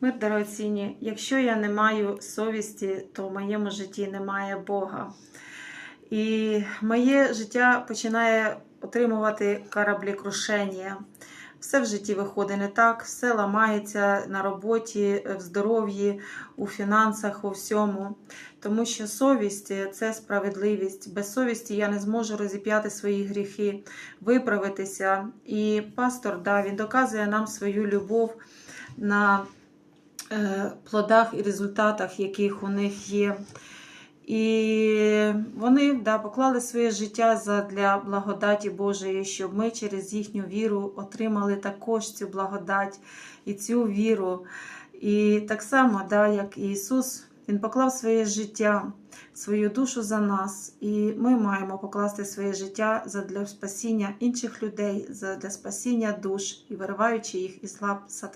Мир дорогоцінні, якщо я не маю совісті, то в моєму житті немає Бога. І моє життя починає отримувати кораблі-крушення. Все в житті виходить не так, все ламається на роботі, в здоров'ї, у фінансах, у всьому. Тому що совість це справедливість. Без совісті я не зможу розіп'яти свої гріхи, виправитися. І пастор да, він доказує нам свою любов на плодах і результатах, яких у них є. І вони да, поклали своє життя для благодаті Божої, щоб ми через їхню віру отримали також цю благодать і цю віру. І так само, да, як і Ісус, Він поклав своє життя, свою душу за нас, і ми маємо покласти своє життя для спасіння інших людей, для спасіння душ і вириваючи їх із лап сатани.